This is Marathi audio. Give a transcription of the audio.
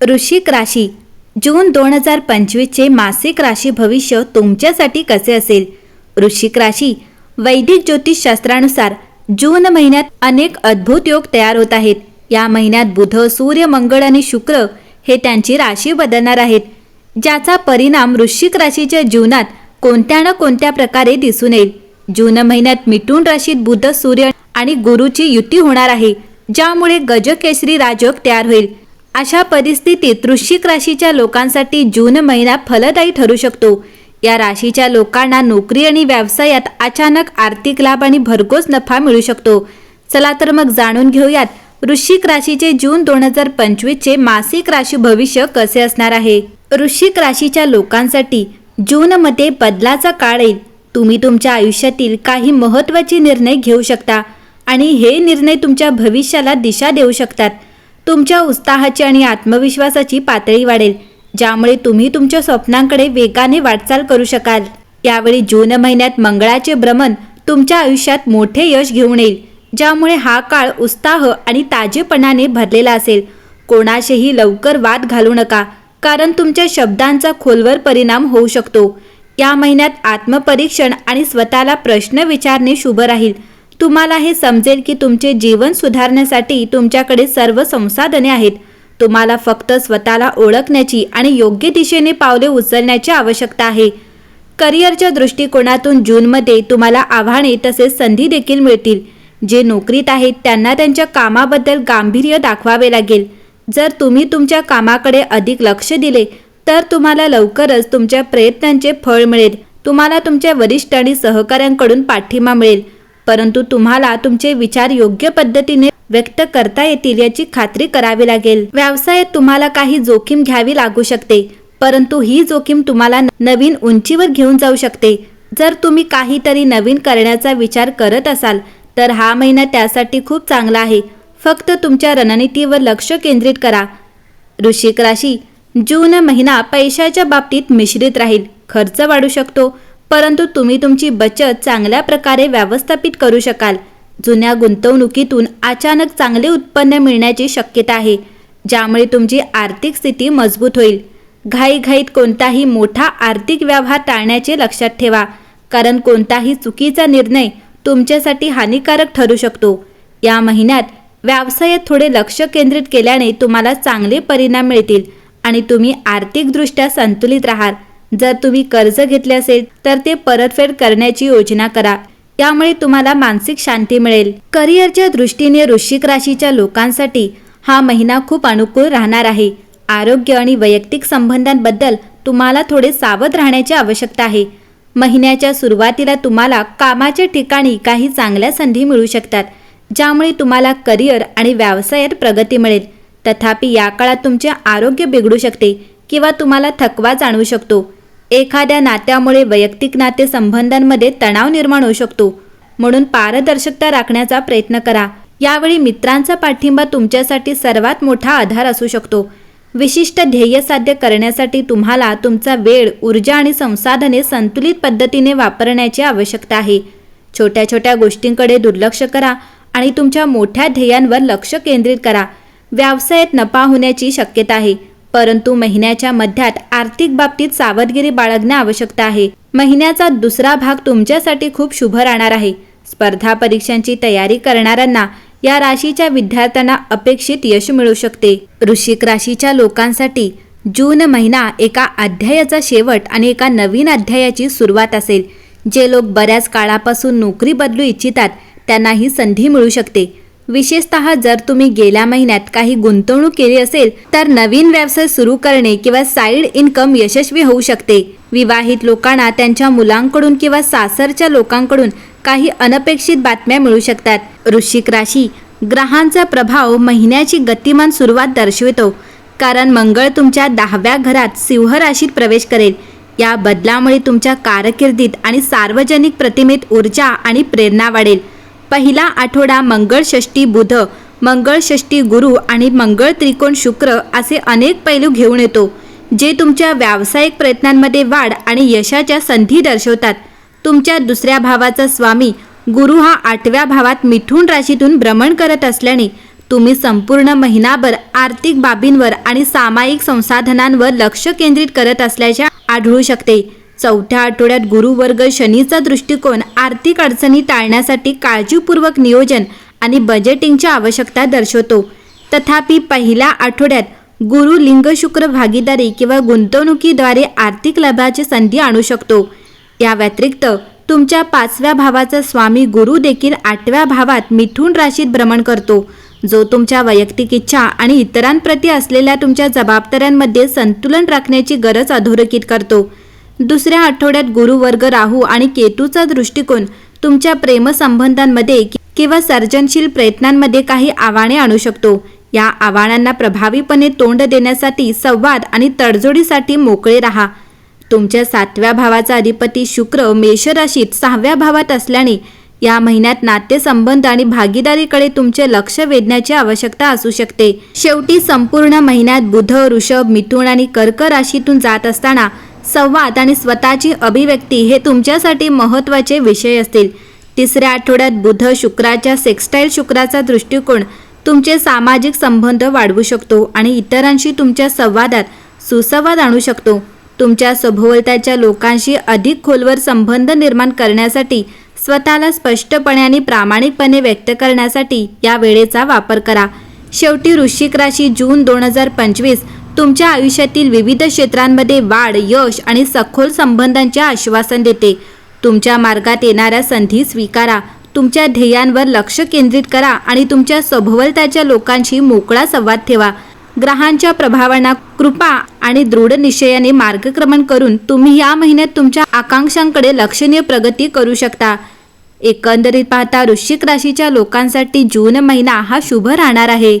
ऋषिक राशी. जून दोन हजार पंचवीसचे मासिक राशी भविष्य तुमच्यासाठी कसे असेल? वृश्चिक राशी वैदिक ज्योतिषशास्त्रानुसार जून महिन्यात अनेक अद्भुत योग तयार होत आहेत. या महिन्यात बुध सूर्य मंगळ आणि शुक्र हे त्यांची राशी बदलणार आहेत ज्याचा परिणाम वृश्चिक राशीच्या जीवनात कोणत्या ना कोणत्या प्रकारे दिसून येईल. जून महिन्यात मिथुन राशीत बुध सूर्य आणि गुरुची युती होणार आहे ज्यामुळे गजकेसरी राजयोग तयार होईल. अशा परिस्थितीत वृश्चिक राशीच्या लोकांसाठी जून महिना फलदायी ठरू शकतो. या राशीच्या लोकांना नोकरी आणि व्यवसायात अचानक आर्थिक लाभ आणि भरघोस नफा मिळू शकतो. चला तर मग जाणून घेऊयात वृश्चिक राशीचे जून दोन हजार पंचवीसचे मासिक राशी भविष्य कसे असणार आहे. वृश्चिक राशीच्या लोकांसाठी जूनमध्ये बदलाचा काळ येईल. तुम्ही तुमच्या आयुष्यातील काही महत्त्वाचे निर्णय घेऊ शकता आणि हे निर्णय तुमच्या भविष्याला दिशा देऊ शकतात. तुमच्या उत्साहाची आणि आत्मविश्वासाची पातळी वाढेल ज्यामुळे तुम्ही तुमच्या स्वप्नांकडे वेगाने वाटचाल करू शकाल. यावेळी जून महिन्यात मंगळाचे भ्रमण तुमच्या आयुष्यात मोठे यश घेऊन येईल ज्यामुळे हा काळ उत्साह आणि ताजेपणाने भरलेला असेल. कोणाशीही लवकर वाद घालू नका कारण तुमच्या शब्दांचा खोलवर परिणाम होऊ शकतो. या महिन्यात आत्मपरीक्षण आणि स्वतःला प्रश्न विचारणे शुभ राहील तुम्हाला हे समजेल की तुमचे जीवन सुधारण्यासाठी तुमच्याकडे सर्व संसाधने आहेत. तुम्हाला फक्त स्वतःला ओळखण्याची आणि योग्य दिशेने पावले उचलण्याची आवश्यकता आहे. करिअरच्या दृष्टिकोनातून जूनमध्ये तुम्हाला आव्हाने तसेच संधी देखील मिळतील. जे नोकरीत आहेत त्यांना त्यांच्या कामाबद्दल गांभीर्य दाखवावे लागेल. जर तुम्ही तुमच्या कामाकडे अधिक लक्ष दिले तर तुम्हाला लवकरच तुमच्या प्रयत्नांचे फळ मिळेल. तुम्हाला तुमच्या वरिष्ठ आणि सहकाऱ्यांकडून पाठिंबा मिळेल. परंतु तुम्हाला तुमचे विचार योग्य पद्धतीने व्यक्त करता येतील याची खात्री करावी लागेल. व्यवसायात तुम्हाला काही जोखीम घ्यावी लागू शकते परंतु ही जोखीम तुम्हाला नवीन उंचीवर घेऊन जाऊ शकते. जर तुम्ही काहीतरी नवीन करण्याचा विचार करत असाल तर हा महिना त्यासाठी खूप चांगला आहे. फक्त तुमच्या रणनीतीवर लक्ष केंद्रित करा. वृश्चिक राशी जून महिना पैशाच्या बाबतीत मिश्रित राहील. खर्च वाढू शकतो. परंतु तुम्ही तुमची बचत चांगल्या प्रकारे व्यवस्थापित करू शकाल. जुन्या गुंतवणुकीतून अचानक चांगले उत्पन्न मिळण्याची शक्यता आहे ज्यामुळे तुमची आर्थिक स्थिती मजबूत होईल. घाईघाईत कोणताही मोठा आर्थिक व्यवहार टाळण्याचे लक्षात ठेवा कारण कोणताही चुकीचा निर्णय तुमच्यासाठी हानिकारक ठरू शकतो. या महिन्यात व्यवसायात थोडे लक्ष केंद्रित केल्याने तुम्हाला चांगले परिणाम मिळतील आणि तुम्ही आर्थिकदृष्ट्या संतुलित राहाल. जर तुम्ही कर्ज घेतले असेल तर ते परतफेड करण्याची योजना करा. त्यामुळे तुम्हाला मानसिक शांती मिळेल. करिअरच्या दृष्टीने वृश्चिक राशीच्या लोकांसाठी हा महिना खूप अनुकूल राहणार आहे. आरोग्य आणि वैयक्तिक संबंधांबद्दल तुम्हाला थोडे सावध राहण्याची आवश्यकता आहे. महिन्याच्या सुरुवातीला तुम्हाला कामाच्या ठिकाणी काही चांगल्या संधी मिळू शकतात ज्यामुळे तुम्हाला करिअर आणि व्यवसायात प्रगती मिळेल. तथापि या काळात तुमचे आरोग्य बिघडू शकते किंवा तुम्हाला थकवा जाणवू शकतो. एखाद्या नात्यामुळे वैयक्तिक नाते संबंधांमध्ये तणाव निर्माण होऊ शकतो. म्हणून पारदर्शकता राखण्याचा प्रयत्न करा. यावेळी मित्रांचा पाठिंबा तुमच्यासाठी सर्वात मोठा आधार असू शकतो. विशिष्ट ध्येय साध्य करण्यासाठी तुम्हाला तुमचा वेळ ऊर्जा आणि संसाधने संतुलित पद्धतीने वापरण्याची आवश्यकता आहे. छोट्या छोट्या गोष्टींकडे दुर्लक्ष करा आणि तुमच्या मोठ्या ध्येयांवर लक्ष केंद्रित करा. व्यवसायात नफा होण्याची शक्यता आहे. परंतु महिन्याच्या मध्यात आर्थिक बाबतीत सावधगिरी बाळगणे आवश्यकता आहे. महिन्याचा दुसरा भाग तुमच्यासाठी खूप शुभ राहणार आहे. स्पर्धा परीक्षांची तयारी करणाऱ्यांना या राशीच्या विद्यार्थ्यांना अपेक्षित यश मिळू शकते. वृश्चिक राशीच्या लोकांसाठी जून महिना एका अध्यायाचा शेवट आणि एका नवीन अध्यायाची सुरुवात असेल. जे लोक बऱ्याच काळापासून नोकरी बदलू इच्छितात त्यांना ही संधी मिळू शकते. विशेषतः जर तुम्ही गेल्या महिन्यात काही गुंतवणूक केली असेल तर नवीन व्यवसाय सुरू करणे किंवा साईड इन्कम यशस्वी होऊ शकते. विवाहित लोकांना त्यांच्या मुलांकडून किंवा सासरच्या लोकांकडून काही अनपेक्षित बातम्या मिळू शकतात. वृश्चिक राशी ग्रहांचा प्रभाव महिन्याची गतिमान सुरुवात दर्शवितो. कारण मंगळ तुमच्या दहाव्या घरात सिंह राशीत प्रवेश करेल. या बदलामुळे तुमच्या कारकिर्दीत आणि सार्वजनिक प्रतिमेत ऊर्जा आणि प्रेरणा वाढेल. पहिला आठवडा मंगळषष्ठी बुध मंगळषष्ठी गुरु आणि मंगळ त्रिकोण शुक्र असे अनेक पैलू घेऊन येतो जे तुमच्या व्यावसायिक प्रयत्नांमध्ये वाढ आणि यशाच्या संधी दर्शवतात. तुमच्या दुसऱ्या भावाचा स्वामी गुरु हा आठव्या भावात मिथून राशीतून भ्रमण करत असल्याने तुम्ही संपूर्ण महिनाभर आर्थिक बाबींवर आणि सामायिक संसाधनांवर लक्ष केंद्रित करत असल्याचे आढळू शकते. चौथ्या आठवड्यात गुरुवर्ग शनीचा दृष्टिकोन आर्थिक अडचणी टाळण्यासाठी काळजीपूर्वक नियोजन आणि बजेटिंगची आवश्यकता दर्शवतो. तथापि पहिल्या आठवड्यात गुरु लिंग शुक्र भागीदारी किंवा गुंतवणुकीद्वारे आर्थिक लाभाची संधी आणू शकतो. या व्यतिरिक्त तुमच्या पाचव्या भावाचा स्वामी गुरु देखील आठव्या भावात मिथून राशीत भ्रमण करतो. जो तुमच्या वैयक्तिक इच्छा आणि इतरांप्रती असलेल्या तुमच्या जबाबदाऱ्यांमध्ये संतुलन राखण्याची गरज अधोरेखित करतो. दुसऱ्या आठवड्यात गुरुवर्ग राहू आणि केतूचा दृष्टिकोन तुमच्या प्रेमसंबंधांमध्ये किंवा सर्जनशील प्रयत्नांमध्ये काही आव्हाने आणू शकतो. या आव्हानांना प्रभावीपणे तोंड देण्यासाठी संवाद आणि तडजोडीसाठी मोकळे राहा. तुमच्या सातव्या भावाचा अधिपती शुक्र मेषराशीत सहाव्या भावात असल्याने या महिन्यात नातेसंबंध आणि भागीदारीकडे तुमचे लक्ष वेधण्याची आवश्यकता असू शकते. शेवटी संपूर्ण महिन्यात बुध ऋषभ मिथुन आणि कर्क राशीतून जात असताना संवाद आणि स्वतःची अभिव्यक्ती हे तुमच्यासाठी महत्त्वाचे विषय असतील. तिसऱ्या आठवड्यात बुध शुक्राच्या सेक्स्टाईल शुक्राचा दृष्टिकोन तुमचे सामाजिक संबंध वाढवू शकतो आणि इतरांशी तुमच्या संवादात सुसंवाद आणू शकतो. तुमच्या सभोवताच्या लोकांशी अधिक खोलवर संबंध निर्माण करण्यासाठी स्वतःला स्पष्टपणे आणि प्रामाणिकपणे व्यक्त करण्यासाठी या वेळेचा वापर करा. शेवटी वृश्चिक राशी जून दोन हजार पंचवीस तुमच्या आयुष्यातील विविध क्षेत्रांमध्ये वाढ यश आणि सखोल संबंधांचे आश्वासन देते. तुमच्या मार्गात येणाऱ्या संधी स्वीकारा. तुमच्या ध्येयांवर लक्ष केंद्रित करा आणि तुमच्या सभोवताच्या लोकांशी मोकळा संवाद ठेवा. ग्रहांच्या प्रभावांना कृपा आणि दृढ निश्चयाने मार्गक्रमण करून तुम्ही या महिन्यात तुमच्या आकांक्षांकडे लक्षणीय प्रगती करू शकता. एकंदरीत पाहता वृश्चिक राशीच्या लोकांसाठी जून महिना हा शुभ राहणार आहे.